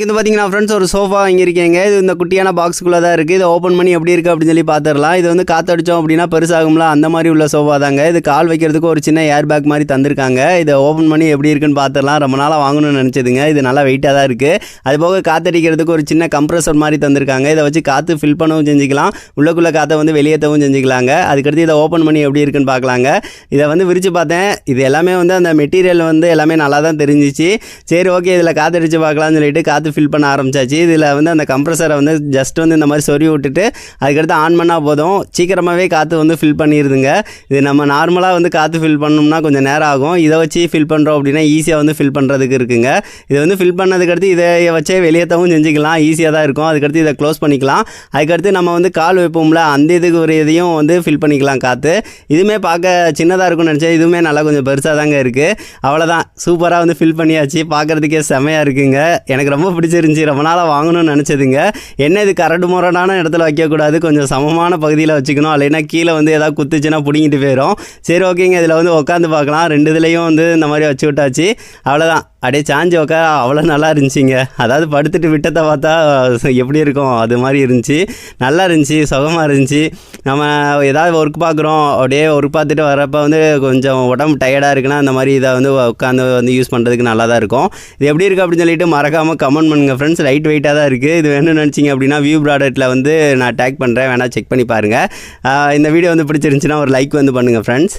இது பார்த்தீங்கன்னா ஃப்ரெண்ட்ஸ் ஒரு சோஃபா வாங்கியிருக்கீங்க இது இந்த குட்டியான பாக்ஸுக்குள்ளே தான் இருக்குது இதை ஓப்பன் பண்ணி எப்படி இருக்குது அப்படின்னு சொல்லி பார்த்துடலாம் இது வந்து காற்றடிச்சோம் அப்படின்னா பெருசாகும்ல அந்த மாதிரி உள்ள சோஃபா தாங்க. இது கால் வைக்கிறதுக்கு ஒரு சின்ன ஏர் பேக் மாதிரி தந்திருக்காங்க. இதை ஓப்பன் பண்ணி எப்படி இருக்குன்னு பார்த்துடலாம் ரொம்ப நாளாக வாங்கணும்னு நினச்சதுங்க. இது நல்லா வெயிட்டாக தான் இருக்குது அது போக காற்றடிக்கிறதுக்கு ஒரு சின்ன கம்ப்ரஸர் மாதிரி தந்திருக்காங்க. இதை வச்சு காற்று ஃபில் பண்ணவும் செஞ்சுக்கலாம். உள்ளக்குள்ளே காற்றை வந்து வெளியேற்றவும் செஞ்சுக்கலாங்க. அதுக்கடுத்து இதை ஓப்பன் பண்ணி எப்படி இருக்குன்னு பார்க்கலாங்க இதை வந்து விரித்து பார்த்தேன். இது எல்லாமே வந்து அந்த மெட்டீரியல் வந்து எல்லாமே நல்லா தான் தெரிஞ்சிச்சு. சரி ஓகே இதில் காற்றடிச்சு பார்க்கலாம்னு சொல்லிட்டு காற்று ஃபில் பண்ண ஆரம்பிச்சாச்சு. இதில் வந்து அந்த கம்ப்ரஸரை வந்து ஜஸ்ட் வந்து இந்த மாதிரி சொறி விட்டுட்டு அதுக்கடுத்து ஆன் பண்ணால் போதும். சீக்கிரமாகவே காற்று வந்து ஃபில் பண்ணிடுதுங்க இது நம்ம நார்மலாக வந்து காற்று ஃபில் பண்ணோம்னா கொஞ்சம் நேரம் ஆகும். இதை வச்சு ஃபில் பண்ணுறோம் அப்படின்னா ஈஸியாக வந்து ஃபில் பண்ணுறதுக்கு இருக்குங்க. இது வந்து ஃபில் பண்ணதுக்கடுத்து இதை வச்சே வெளியேற்றவும் செஞ்சுக்கலாம். ஈஸியாக தான் இருக்கும். அதுக்கடுத்து இதை க்ளோஸ் பண்ணிக்கலாம். அதுக்கடுத்து நம்ம வந்து கால் வைப்போம்ல அந்த இதுக்கு ஒரு இதையும் வந்து ஃபில் பண்ணிக்கலாம் காற்று இதுவுமே பார்க்க சின்னதாக இருக்கும்னு நினச்சேன். இதுவுமே நல்லா கொஞ்சம் பெருசாக தாங்க இருக்குது அவ்வளோதான் சூப்பராக வந்து ஃபில் பண்ணியாச்சு. பார்க்குறதுக்கே செமையாக இருக்குங்க. எனக்கு ரொம்ப பிடிச்சிருந்துச்சி. ரொம்ப நாளாக வாங்கணும்னு நினச்சதுங்க. என்ன இது கரடு முரடான இடத்துல வைக்கக்கூடாது. கொஞ்சம் சமமான பகுதியில் வச்சுக்கணும். இல்லைன்னா கீழே வந்து ஏதாவது குத்துச்சுன்னா பிடிங்கிட்டு போயிடும் சரி ஓகேங்க. இதில் வந்து உட்காந்து பார்க்கலாம். ரெண்டு இதுலேயும் வந்து இந்த மாதிரி வச்சு விட்டாச்சு. அவ்வளோதான் அப்படியே சாஞ்சி உட்கார அவ்வளோ நல்லா இருந்துச்சிங்க. அதாவது படுத்துட்டு விட்டத்தை பார்த்தா எப்படி இருக்கும்? அது மாதிரி இருந்துச்சு. நல்லா இருந்துச்சு சுகமாக இருந்துச்சு. நம்ம ஏதாவது ஒர்க் பார்க்குறோம். அப்படியே ஒர்க் பார்த்துட்டு வரப்போ வந்து கொஞ்சம் உடம்பு டயர்டாக இருக்குன்னா அந்த மாதிரி இதை வந்து உட்காந்து வந்து யூஸ் பண்ணுறதுக்கு நல்லா தான் இருக்கும். இது எப்படி இருக்குது அப்படின்னு சொல்லிட்டு மறக்காமல் கமெண்ட் பண்ணுங்கள் ஃப்ரெண்ட்ஸ் லைட் வெயிட்டாக தான் இருக்குது இது வேணும்னு நினச்சிங்க அப்படின்னா வியூ ப்ராடக்ட்டில் வந்து நான் டேக் பண்ணுறேன் வேணால் செக் பண்ணி பாருங்கள் இந்த வீடியோ வந்து பிடிச்சிருந்துச்சின்னா ஒரு லைக் வந்து பண்ணுங்கள் ஃப்ரெண்ட்ஸ்